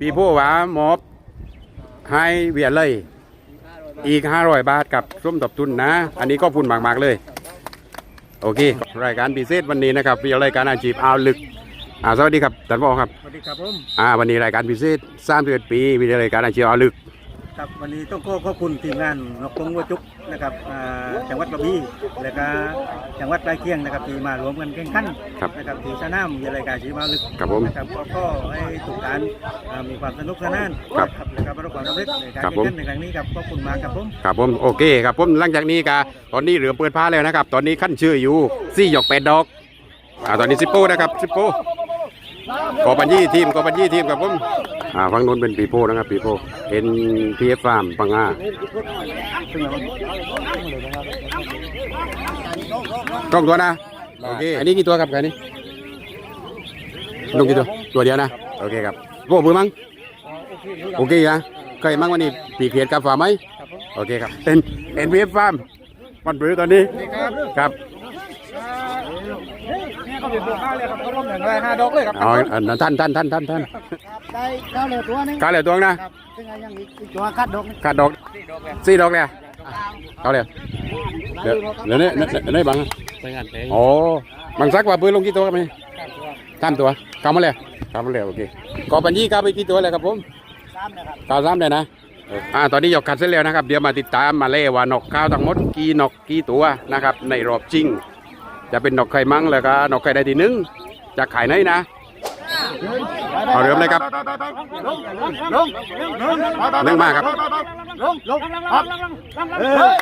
ปีผู้หวาหมอบให้เวียนเลยอีก 500 บาทกับส้มตบทุนนะ อันนี้ก็พูนมาก ๆ เลย โอเค รายการพิเศษวันนี้นะครับเป็นรายการอาชีพอ่าวลึกอ่าสวัสดีครับท่านพ่อครับ สวัสดีครับผมอ่าวันนี้รายการพิเศษสามสิบเอ็ดปีวิทยารายการอาชีพอ่าวลึก ครับวันนี้ต้องขอขอบคุณทีมงานนกตงวัวจุกนะครับอ่าจังหวัดกระบี่และก็จังหวัดใกล้เคียงนะครับที่มารวมกันแข่งขันครับนะครับที่สนามวิทยารายการชีวาลึกครับผมนะครับก็ก็ให้ทุกการอ่ามีความสนุกสนานครับและก็ประสบความสำเร็จในการครับแข่ผมงขันในครั้งนี้ครับขอบคุณมากครับผม ครับผมโอเคครับผมหลังจากนี้ก็ตอนนี้เหลือเปิดผ้าแล้วนะครับ ตอนนี้ขั้นชื่ออยู่ซี่หยกแปดดอกอ่าตอนนี้ซิปโป้นะครับซิปโป้กอปัญญีทีมกอปัญญีทีมครับผม อ่าฝั่งนู้นเป็นปีโป้นะครับปีโป้เอ็นพีเอฟฟาร์มปังงาต้องตัวนะโอเคอันนี้กี่ตัวครับอันนี้ลงกี่ตัวตัวเดียวนะโอเคครับโป้มือมั้งโอเคนะเคยมั้งวันนี้ปีเขียดกับฝ่าไหมโอเคครับเป็นเอ็นพีเอฟฟาร์มมันปรือตอนนี้ครับนี่เขาเป็นตัวข้าเลยครับเขาล้มอย่างไรห้าดอกเลยครับเอาอันนั้นท่านท่านท่านท่านท่าน ได้ข้าวเหลือตัวนึงกาเหลือตัวนะซึ่งยังอีกตัวคัดดอกขาดดอกสี่ดอกเลยเอาเลยเดี๋ยวเดี๋ยวนี้เดี๋ยวนี้บังไปงานแต่งโอ้บังซักว่าปืนลงกี่ตัวครับนี่สามตัวกำมาเลยกำมาเลยโอเคกอปัญญีกาไปกี่ตัวเลยครับผมสามนะครับกาสามเลยนะอ่าตอนนี้หยกขัดเสร็จแล้วนะครับ เดี๋ยวมาติดตามมาเล่ว่านกข้าวทั้งหมดกี่นกกี่ตัวนะครับ ในรอบจริง จะเป็นนกไข่มังแล้วก็นกไข่ได้ที่หนึ่งจะขายไหนนะ เอาเริ่มเลยครับลงลงลงหนึ่งมาครับลงลงครับเฮ้ย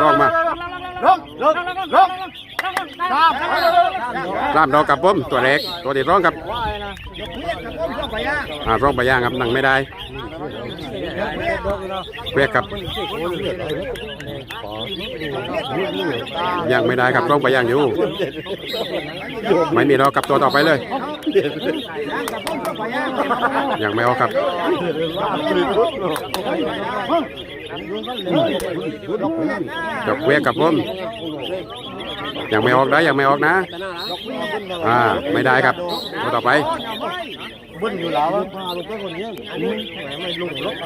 สองมาลงลงลงสามดอกกับผมตัวเล็กตัวที่ร้องครับอ่าร้องไปย่างครับนั่งไม่ได้เรียกครับยังไม่ได้ครับร้องไปย่างอยู่ไม่มีดอกกับตัวต่อไปเลย ยังไม่ออกครับดอกเวียกับผมยังไม่ออกได้ยังไม่ออกนะ อ่า ไม่ได้ครับตัวต่อไปบุญอยู่แล้วพาลงไปคนนี้ไม่ลงลบ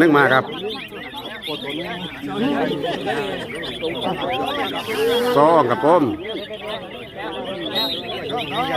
นึ่งมาครับสองกับผม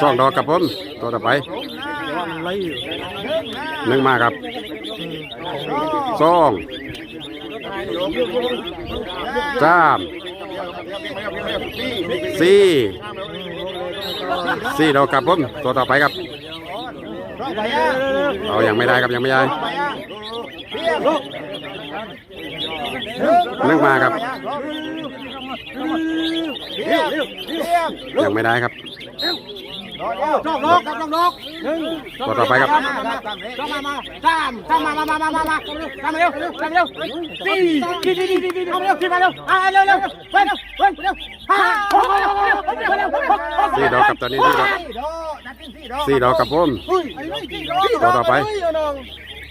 สองดอกกับผมตัวต่อไปหนึ่งมาครับสองสามสี่สี่ดอกกับผมตัวต่อไปครับ เอาอยังไม่ได้ครับยังไม่ได้นึกมาครับ ยังไม่ได้ครับจอกลกครับจอกลกหนึ่งตัวต่อไปครับจอกมามาสามสามมามามามามามาทำเร็วทำเร็วสี่สี่สี่สี่สี่ทำเร็วสี่มาเร็วอ่าเร็วเร็วไปเร็วไปเร็วห้าหกเร็วเร็วเร็วเร็วสี่ดอกกับตอนนี้สี่ดอกสี่ดอกกับผมตัวต่อไป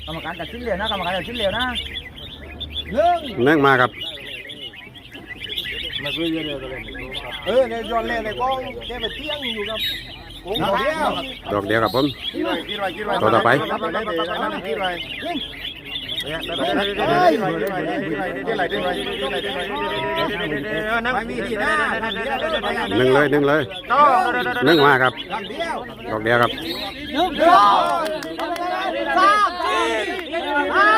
กรรมการตัดชิ้นเหลวนะกรรมการตัดชิ้นเหลวนะนึกมาครับ เออเนี่ยย้อนเล่นเลยกองแกไปเที่ยงอยู่กับผมเดียวดอกเดียวกับผม กี่ไรกี่ไรกี่ไรตัวต่อไป กี่ไรไม่มีดีนะหนึ่งเลยหนึ่งเลยหนึ่งมาครับดอกเดียวครับหนึ่งสองสามสี่ห้า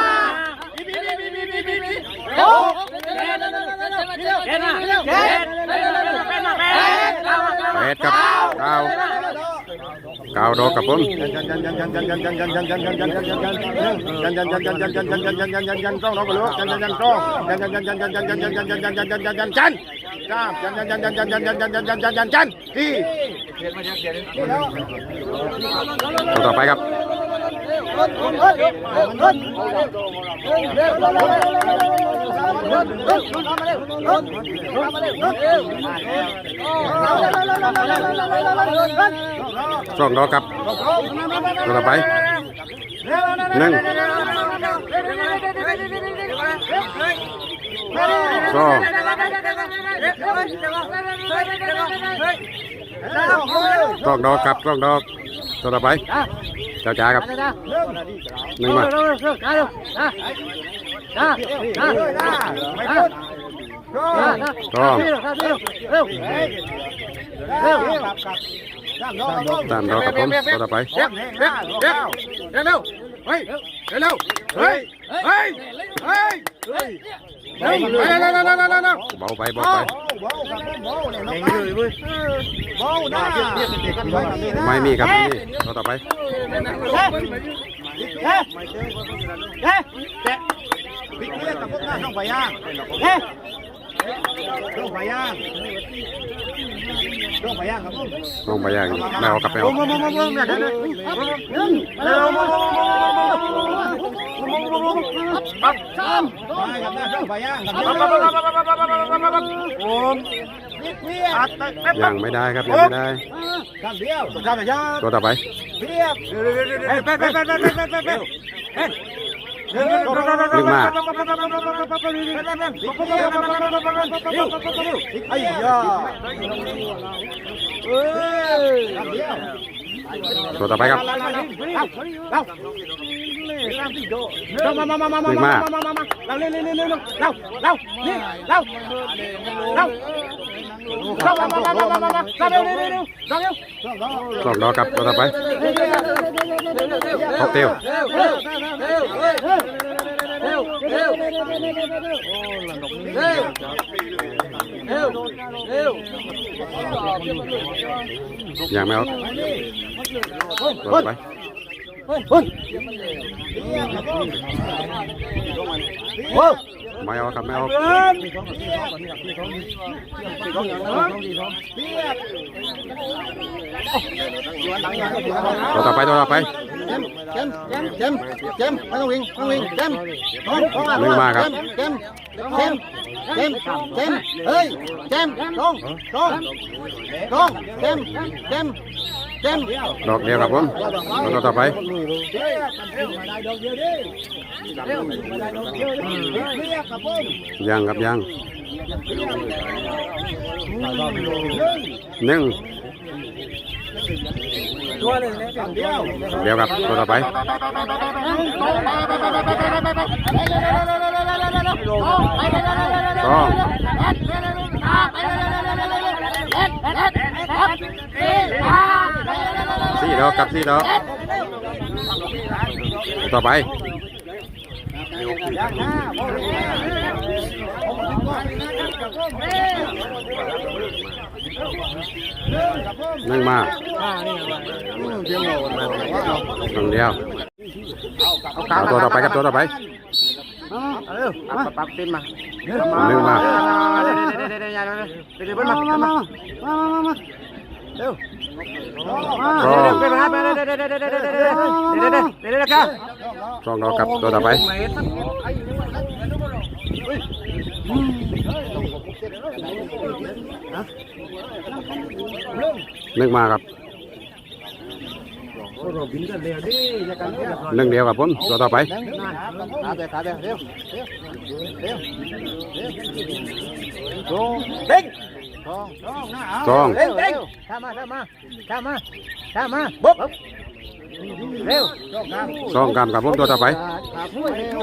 หกเจ็ดเจ็ด แปดครับเก้าเก้าดอกกับผมตัวต่อไปครับ สองดอกครับตัวต่อไปหนึ่งสองสองดอกครับสองดอกตัวต่อไปเจ้าจ๋าครับหนึ่งมา ตามเราครับผมต่อไปเร็วเร็วเร็วเร็วเฮ้ยเร็วเฮ้ยเฮ้ยเฮ้ยเฮ้ยเร็วเร็วเร็วเร็วเร็วเบาไปเบาไปไม่มีครับไม่มีเราต่อไป พลิกเดียดกับพวกหน้าต้องไปย่างเฮ้ลงไปย่างลงไปย่างครับผมลงไปย่างแมวกลับไปเอายังไม่ได้ครับยังไม่ได้ตัวต่อไปเฮ้ย ลึกมากไอ้ยาตัวต่อไปครับ làm tỷ độ đâu mà mà mà mà mà mà mà mà mà lao lên lên lên lên lao lao đi lao lao lòng đó cặp đó ấy, học tiêu dạng mèo rồi bay ไม่เอาครับไม่เอาตัวต่อไปตัวต่อไปเจมเจมเจมเจมไม่ต้องวิ่งไม่ต้องวิ่งเจมวิ่งมาครับเจมเจมเจมเจมเฮ้ยเจมลงลงลงเจมเจม ดอกเดียวครับผมดอกต่อไปยังครับยังหนึ่งเดี๋ยวครับตัวต่อไปสอง สีดอกกับสีดอกต่อไปนั่งมาตรงเดียวเอาตัวต่อไปครับตัวต่อไปปักเป็นมาเร็วมาเร็วมาเร็วมาเร็วมาเร็วมา เร็วเร็วเร็วเร็วเราเรานี่เราเราเรามามามามามามาเราเร็วเร็วเร็วเร็วเราเร็วสองดอกครับตัวต่อไปค็อกเทลเร็วเร็วเร็วเร็วเร็วเร็วเร็วเร็วเร็วเร็วยังไม่เอาตัวต่อไปพุ่นไม่เอาครับไม่เอาตัวต่อไปตัวต่อไปเจมเจมเจมเจมไม่ต้องวิ่งไม่ต้องวิ่งเจมหนึ่งมาครับเจมเจมเจมเจมเฮ้ยเจมตรงตรงตรงเจมเจมเจมดอกเดียวครับผมตัวต่อไปยังครับยังหนึ่งเดียวครับตัวต่อไปสองสี่ดอกครับสี่ดอกตัวต่อไปหนึ่งมาหนึ่งเดียวเอาตัวต่อไปครับตัวต่อไปปักตีนมาหนึ่งมาเดี๋ยวเดี๋ยวเดี๋ยวเดี๋ยวเดี๋ยวเดี๋ยวมามามามามาเร็วสองเดี๋ยวเดี๋ยวเดี๋ยวเดี๋ยวเดี๋ยวเดี๋ยวเดี๋ยวเดี๋ยวเดี๋ยวเดี๋ยวเดี๋ยวเดี๋ยวครับสองดอกครับตัวต่อไปหนึ่งมาครับหนึ่งเดียวครับผมตัวต่อไปขาเดี๋ยวขาเดี๋ยวเร็วเร็วเร็วเร็วเด้ง สองเร็วเร็วข้ามาข้ามาข้ามาข้ามาบุ๊บเร็วสองกำครับผมตัวต่อไปขาพูดเร็ว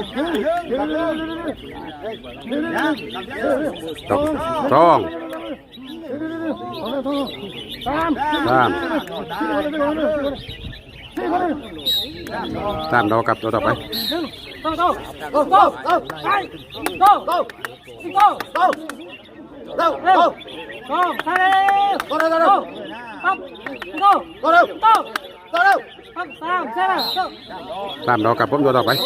ดอกสองสามสามสามดอกครับตัวต่อไป đâu? Đâu? Go ra đây go đâu go đâu? Không go go đâu? Go go đâu? Không sao ra đâu làm đó cặp bóng vô đâu vậy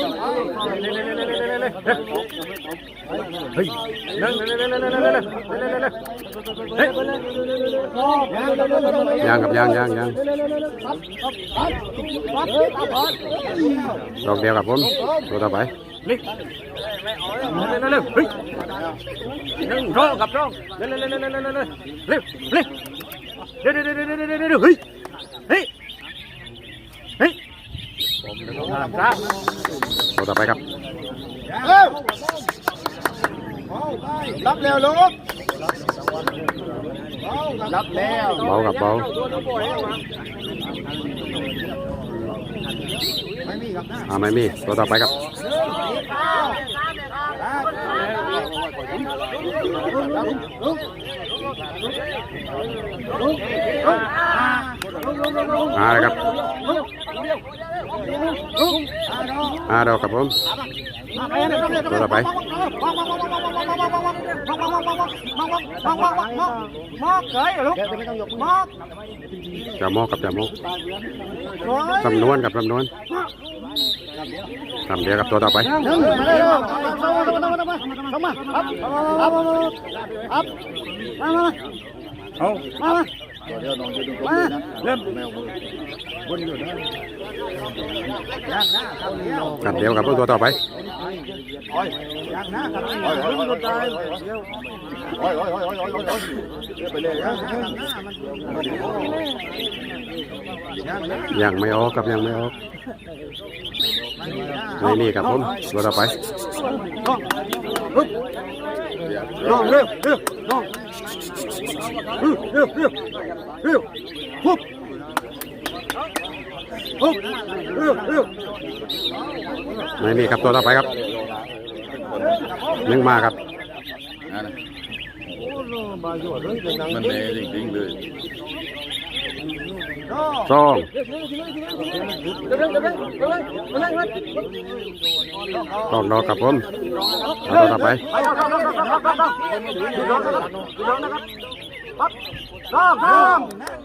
giang gặp giang giang giang. Đòn đeo gặp bốn vô đâu vậy lên lên lên lên go go go ไปเร็ว go go go go ปั๊บ go go เร็ว go go เร็วปั๊บสามใช่ไหม go สามดอกครับผมตัวต่อไปยังครับยังยังยังดอก ทำเดียวครับตัวต่อไปเร็วเร็วเฮ้ยหนึ่งร้องกั นี่นี่ครับผมตัวต่อไปน้องน้องเร็วเร็วน้องเร็วเร็วเร็วเร็วปุ๊บปุ๊บเร็วเร็วในนี่ครับตัวต่อไปครับนึ่งมาครับมันแน่จริงๆเลย สองตองรอกับผมรอนนอกับไป ครับเร็วรับเร็วลูกรับแล้วเบากับเบาไม่มีครับหน้าอ่าไม่มีตัวต่อไปครับมาเลยครับอ่าดอกครับผมตัวต่อไปมอกเลยลูกมอกจะมอกกับจะมอกสำนวนกับสำนวนทำเดียวกับตัวต่อไปหนึ่งมาเลยเข้ามาเข้ามาครับครับมามาเอามามามาเริ่มบนอยู่นะย่างหน้าครับเดียวทำเดียวกับตัวต่อไปย่างหน้าครับเดียวลุ้นคนตายเดียวโอ้ยโอ้ยโอ้ยโอ้ยโอ้ยโอ้ยไปเลยย่างหน้ามันย่างหน้ายังไม่ออกครับยังไม่ออกไม่มีครับผมตัวต่อไปน้องเร็วเร็วน้องเร็วเร็วเร็วปุ๊บปุ๊บเร็วเร็วไม่มีครับตัวต่อไปครับยังมาครับมันแน่จริงๆเลยสองสองดอกครับผมเอาตัวต่อไปน้องน้องหนึ่งดอกครับน้องสองสองดอกครั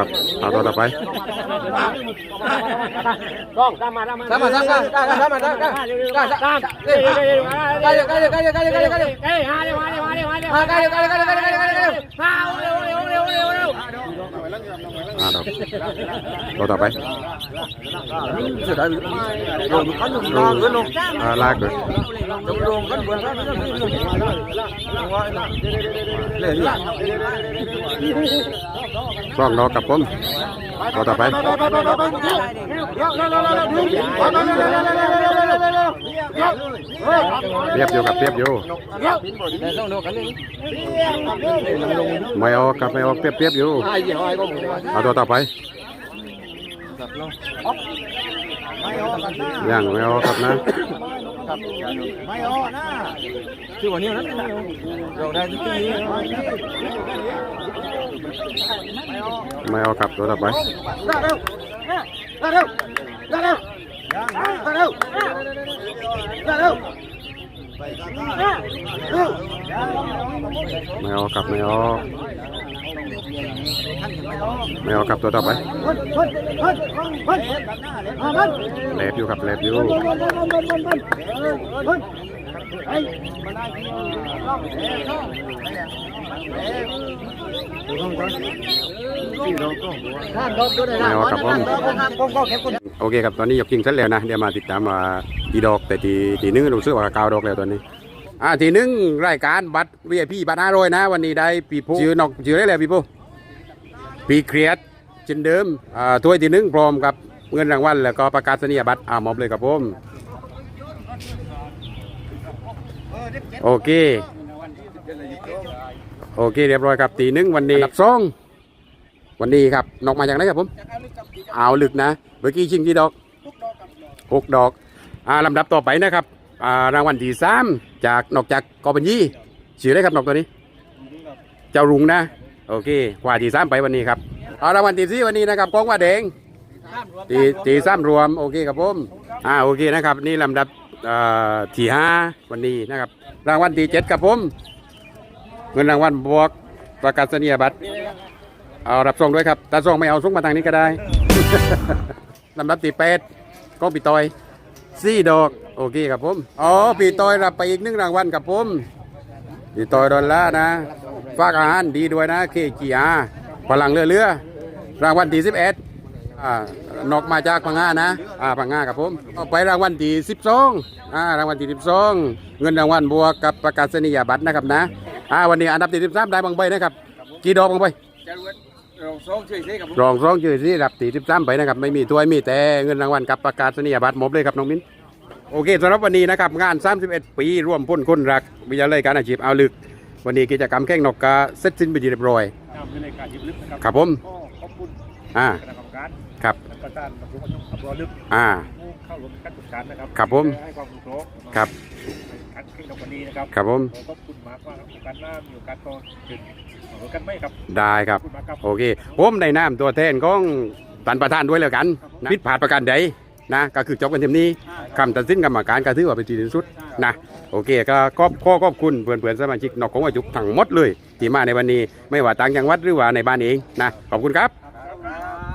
บเอาตัวต่อไป sama sama sama sama sama sama kayu kayu kayu kayu kayu kayu eh ada ada ada ada kayu kayu kayu kayu kayu kayu ah udah udah udah udah udah ห้าดอกตัวต่ อไปอ่าลากเลยสองดอกครับผมตัวต่อไปเรียบอยู่ครับเรียบอยู่ไม่ออกครับไม่ออกเปรียบเปรียบอยู่เอาตัวต่อไป อยังไม่ออกครับนะไม่ออกนะไม่ออกครับตัวต่อไปไม่ออกครับไม่ออก ไม่ออกครับตัวต่อไปเล็บอยู่ครับเล็บอยู่ไม่ออกครับผมโอเคครับตอนนี้ยกยิงเสร็จแล้วนะเดี๋ยวมาติดตามว่าอีดอกแต่ทีทีนึงรู้สึกว่าเก้าดอกแล้วตอนนี้อ่าทีนึงรายการบัตร VIP บัตรห้าร้อยนะ วันนี้ได้ปีโป้ชื่อนอกชื่อได้เลยปีโป้ ปีเครียดเช่นเดิมถ้วยทีนึงพร้อมกับเงินรางวัลแล้วก็ประกาศนียบัตรอ่ามอบเลยครับผมโอเค โอเคเรียบร้อยครับตีหนึ่งวันนี้อันดับสองวันนี้ครับนอกมาจากไหนครับผมเอาวลึกนะเมื่อกี้ชิงกี่ดอกหกดอกอ่าลำดับต่อไปนะครับอ่ารางวัลที่สามจากนอกจากกอบัญญีชื่ออะไรครับนอกตัวนี้ เจ้ารุงนะ โอเคกว่าที่สามไปวันนี้ครับเอารางวัลที่สี่วันนี้นะครับกองว่าแดงตีตีสามรวมโอเคครับผมอ่าโอเคนะครับ นี่ลำดับเอ่อที่ห้าวันนี้นะครับ รางวัลที่เจ็ดครับผมเงินรางวัลบวกประกาศนียบัตรเอารับส่งด้วยครับถ้าส่งไม่เอาส่งมาทางนี้ก็ได้ลำดับที่แปดก็ปีตอยสี่ดอกโอเคครับผมอ๋อปีตอยรับไปอีกหนึ่งรางวัลครับผมปีตอยดอลลาร์นะ ฝากอาหารดีด้วยนะเคจีอาพลังเรือเรือรางวัลที่สิบเอ็ดอ่านอกมาจากพังงานะอ่าพังงาครับผมต่อไปรางวัลที่สิบสองอ่ารางวัลที่สิบสองเงินรางวัลบวกกับประกาศนียบัตรนะครับนะอ่าวันนี้อันดับที่สิบสามได้บางใบนะครับกี่ดอกบางใบรองสองชื่อสิรับตีสิบสามไปนะครับไม่มีถ้วยมีแต่เงินรางวัลกับประกาศนียบัตรหมดเลยครับน้องมิ้นโอเคสำหรับวันนี้นะครับงาน 31 ปีร่วมพ้นคนรักวิทยาลัยการอาชีพอ่าวลึก วันนี้กิจกรรมแข่งนกกาเสร็จสิ้นไปนที่เรียบร้อยนำในรายการยิบลึกนะครับครับผมก็ขอบคุณอ่าคณะกรรมการครับและประธานประชุมอำเภอลึกอ่าผู้เข้าร่วมการจัดการนะครับครับผมให้ความรู้ครบครับการแข่งขันวันนี้นะครับครับผมขอขอบคุณมากว่าครับโอกาสหน้ามีโอกาสก็ถึงขอบคุณกันไหมครับได้ครับขอบคุณมากครับโอเคผมในนามตัวแทนของตันประธานด้วยแล้วกันพิษผาดประการใด นะก็คือจบกันเทมนี้คำตัดสินกรรมการก็ถือว่าเป็นที่สุดนะโอเคก็ขอบข้อขอบคุณเพื่อนๆสมาชิกนอกของอาจุกทั้งหมดเลย ที่มาในวันนี้ไม่ว่าต่างจังหวัดหรือว่าในบ้านเองนะขอบคุณครับ